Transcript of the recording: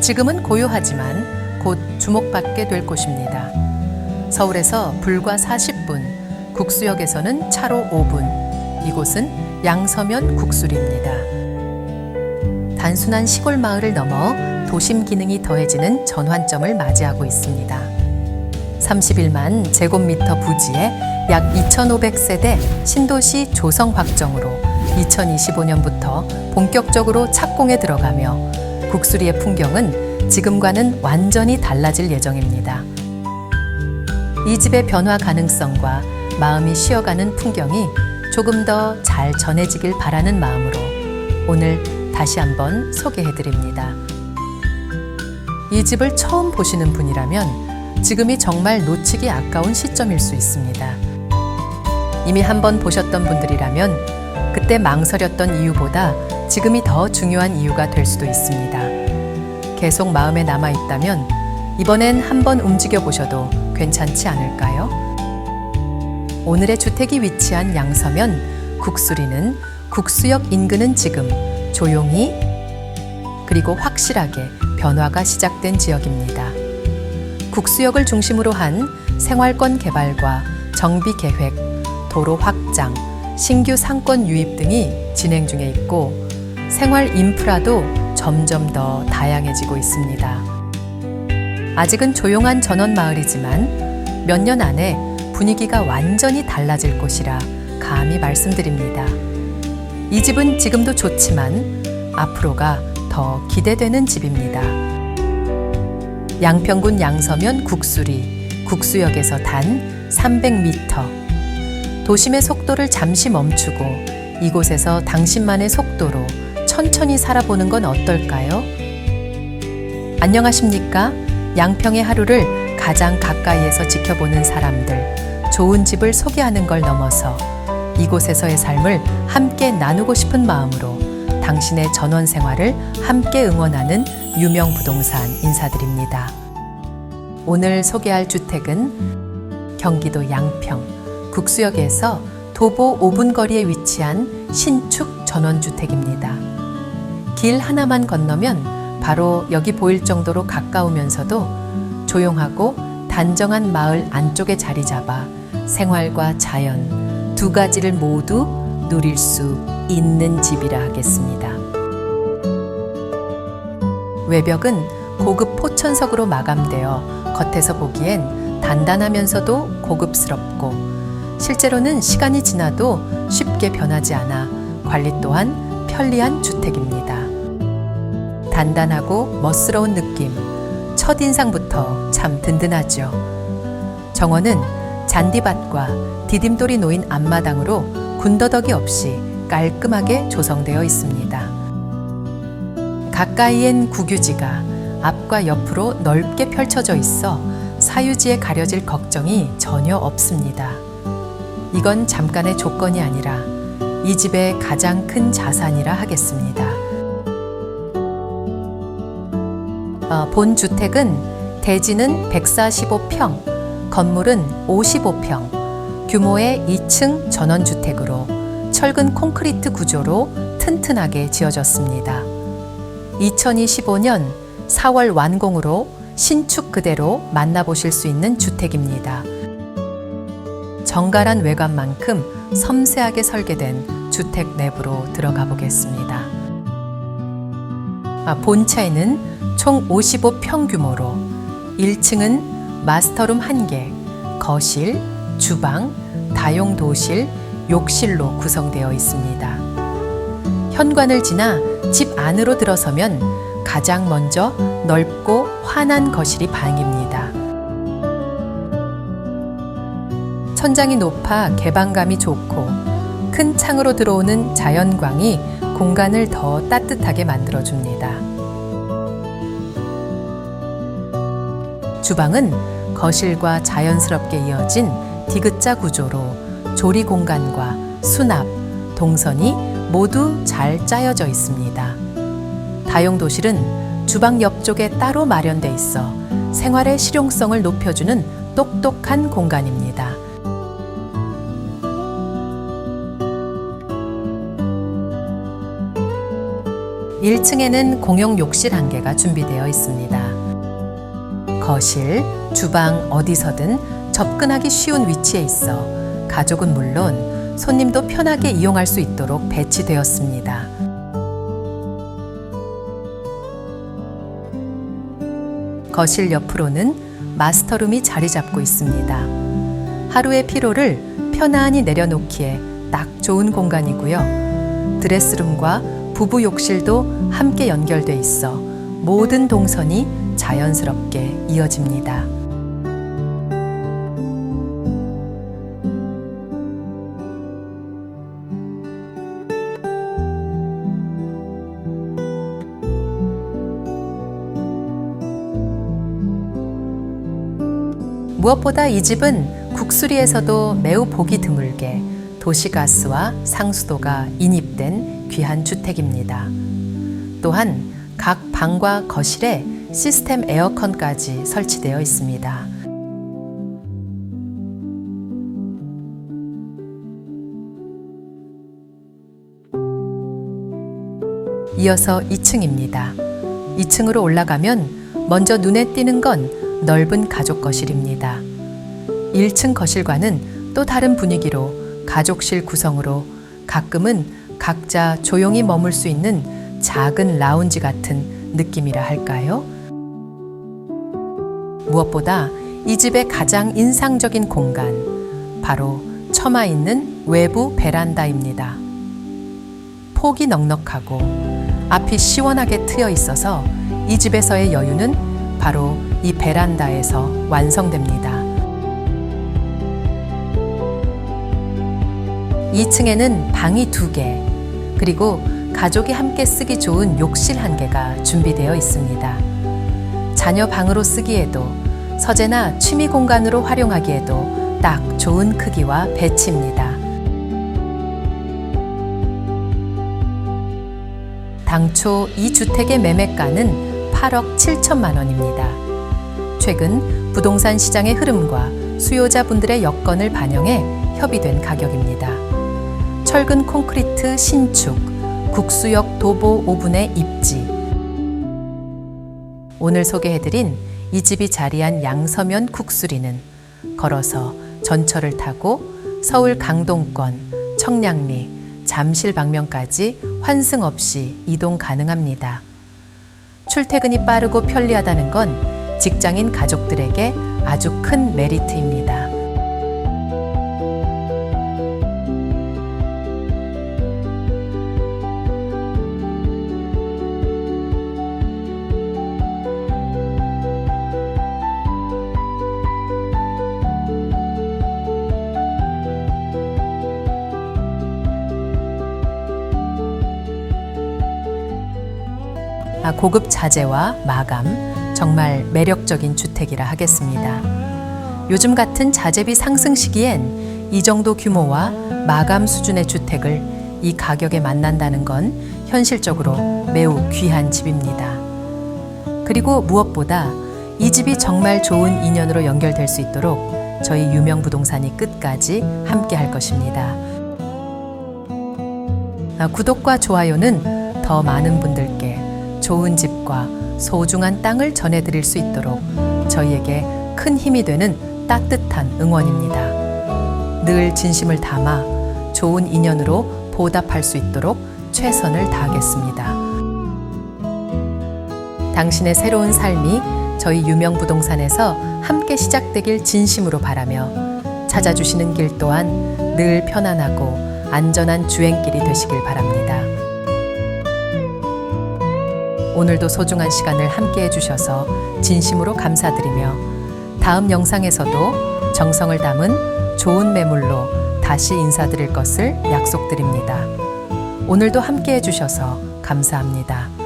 지금은 고요하지만 곧 주목받게 될 곳입니다. 서울에서 불과 40분, 국수역에서는 차로 5분. 이곳은 양서면 국수리입니다. 단순한 시골 마을을 넘어 도심 기능이 더해지는 전환점을 맞이하고 있습니다. 31만 제곱미터 부지에 약 2,500세대 신도시 조성 확정으로 2025년부터 본격적으로 착공에 들어가며 국수리의 풍경은 지금과는 완전히 달라질 예정입니다. 이 집의 변화 가능성과 마음이 쉬어가는 풍경이 조금 더 잘 전해지길 바라는 마음으로 오늘 다시 한번 소개해 드립니다. 이 집을 처음 보시는 분이라면 지금이 정말 놓치기 아까운 시점일 수 있습니다. 이미 한번 보셨던 분들이라면 그때 망설였던 이유보다 지금이 더 중요한 이유가 될 수도 있습니다. 계속 마음에 남아 있다면 이번엔 한번 움직여 보셔도 괜찮지 않을까요? 오늘의 주택이 위치한 양서면 국수리는 국수역 인근은 지금 조용히 그리고 확실하게 변화가 시작된 지역입니다. 국수역을 중심으로 한 생활권 개발과 정비 계획, 도로 확장, 신규 상권 유입 등이 진행 중에 있고 생활 인프라도 점점 더 다양해지고 있습니다. 아직은 조용한 전원 마을이지만 몇 년 안에 분위기가 완전히 달라질 곳이라 감히 말씀드립니다. 이 집은 지금도 좋지만 앞으로가 더 기대되는 집입니다. 양평군 양서면 국수리, 국수역에서 단 300m. 도심의 속도를 잠시 멈추고 이곳에서 당신만의 속도로 천천히 살아보는 건 어떨까요? 안녕하십니까? 양평의 하루를 가장 가까이에서 지켜보는 사람들, 좋은 집을 소개하는 걸 넘어서 이곳에서의 삶을 함께 나누고 싶은 마음으로 당신의 전원 생활을 함께 응원하는 유명 부동산 인사드립니다. 오늘 소개할 주택은 경기도 양평 국수역에서 도보 5분 거리에 위치한 신축 전원주택입니다. 길 하나만 건너면 바로 여기 보일 정도로 가까우면서도 조용하고 단정한 마을 안쪽에 자리 잡아 생활과 자연 두 가지를 모두 누릴 수 있는 집이라 하겠습니다. 외벽은 고급 포천석으로 마감되어 겉에서 보기엔 단단하면서도 고급스럽고 실제로는 시간이 지나도 쉽게 변하지 않아 관리 또한 편리한 주택입니다. 단단하고 멋스러운 느낌, 첫인상부터 참 든든하죠. 정원은 잔디밭과 디딤돌이 놓인 앞마당으로 군더더기 없이 깔끔하게 조성되어 있습니다. 가까이엔 국유지가 앞과 옆으로 넓게 펼쳐져 있어 사유지에 가려질 걱정이 전혀 없습니다. 이건 잠깐의 조건이 아니라 이 집의 가장 큰 자산이라 하겠습니다. 본 주택은 대지는 145평, 건물은 55평, 규모의 2층 전원주택으로 철근 콘크리트 구조로 튼튼하게 지어졌습니다. 2025년 4월 완공으로 신축 그대로 만나보실 수 있는 주택입니다. 정갈한 외관만큼 섬세하게 설계된 주택 내부로 들어가 보겠습니다. 아, 본체는 총 55평 규모로 1층은 마스터룸 1개, 거실, 주방, 다용도실, 욕실로 구성되어 있습니다. 현관을 지나 집 안으로 들어서면 가장 먼저 넓고 환한 거실이 방입니다. 천장이 높아 개방감이 좋고 큰 창으로 들어오는 자연광이 공간을 더 따뜻하게 만들어줍니다. 주방은 거실과 자연스럽게 이어진 디귿자 구조로 조리 공간과 수납, 동선이 모두 잘 짜여져 있습니다. 다용 도실은 주방 옆쪽에 따로 마련돼 있어 생활의 실용성을 높여주는 똑똑한 공간입니다. 1층에는 공용 욕실 한 개가 준비되어 있습니다. 거실, 주방 어디서든 접근하기 쉬운 위치에 있어 가족은 물론 손님도 편하게 이용할 수 있도록 배치되었습니다. 거실 옆으로는 마스터룸이 자리 잡고 있습니다. 하루의 피로를 편안히 내려놓기에 딱 좋은 공간이고요. 드레스룸과 부부 욕실도 함께 연결돼 있어 모든 동선이 자연스럽게 이어집니다. 무엇보다 이 집은 국수리에서도 매우 보기 드물게 도시가스와 상수도가 인입된 귀한 주택입니다. 또한 각 방과 거실에 시스템 에어컨까지 설치되어 있습니다. 이어서 2층입니다. 2층으로 올라가면 먼저 눈에 띄는 건 넓은 가족 거실입니다. 1층 거실과는 또 다른 분위기로 가족실 구성으로 가끔은 각자 조용히 머물 수 있는 작은 라운지 같은 느낌이라 할까요? 무엇보다 이 집의 가장 인상적인 공간, 바로 처마 있는 외부 베란다입니다. 폭이 넉넉하고 앞이 시원하게 트여 있어서 이 집에서의 여유는 바로 이 베란다에서 완성됩니다. 2층에는 방이 두 개, 그리고 가족이 함께 쓰기 좋은 욕실 한 개가 준비되어 있습니다. 자녀 방으로 쓰기에도 서재나 취미 공간으로 활용하기에도 딱 좋은 크기와 배치입니다. 당초 이 주택의 매매가는 8억 7천만 원입니다. 최근 부동산 시장의 흐름과 수요자분들의 여건을 반영해 협의된 가격입니다. 철근 콘크리트 신축, 국수역 도보 5분의 입지. 오늘 소개해드린 이 집이 자리한 양서면 국수리는 걸어서 전철을 타고 서울 강동권, 청량리, 잠실 방면까지 환승 없이 이동 가능합니다. 출퇴근이 빠르고 편리하다는 건 직장인 가족들에게 아주 큰 메리트입니다. 고급 자재와 마감, 정말 매력적인 주택이라 하겠습니다. 요즘 같은 자재비 상승 시기엔 이 정도 규모와 마감 수준의 주택을 이 가격에 만난다는 건 현실적으로 매우 귀한 집입니다. 그리고 무엇보다 이 집이 정말 좋은 인연으로 연결될 수 있도록 저희 유명 부동산이 끝까지 함께 할 것입니다. 아, 구독과 좋아요는 더 많은 분들께 좋은 집과 소중한 땅을 전해드릴 수 있도록 저희에게 큰 힘이 되는 따뜻한 응원입니다. 늘 진심을 담아 좋은 인연으로 보답할 수 있도록 최선을 다하겠습니다. 당신의 새로운 삶이 저희 유명 부동산에서 함께 시작되길 진심으로 바라며 찾아주시는 길 또한 늘 편안하고 안전한 주행길이 되시길 바랍니다. 오늘도 소중한 시간을 함께 해주셔서 진심으로 감사드리며 다음 영상에서도 정성을 담은 좋은 매물로 다시 인사드릴 것을 약속드립니다. 오늘도 함께 해주셔서 감사합니다.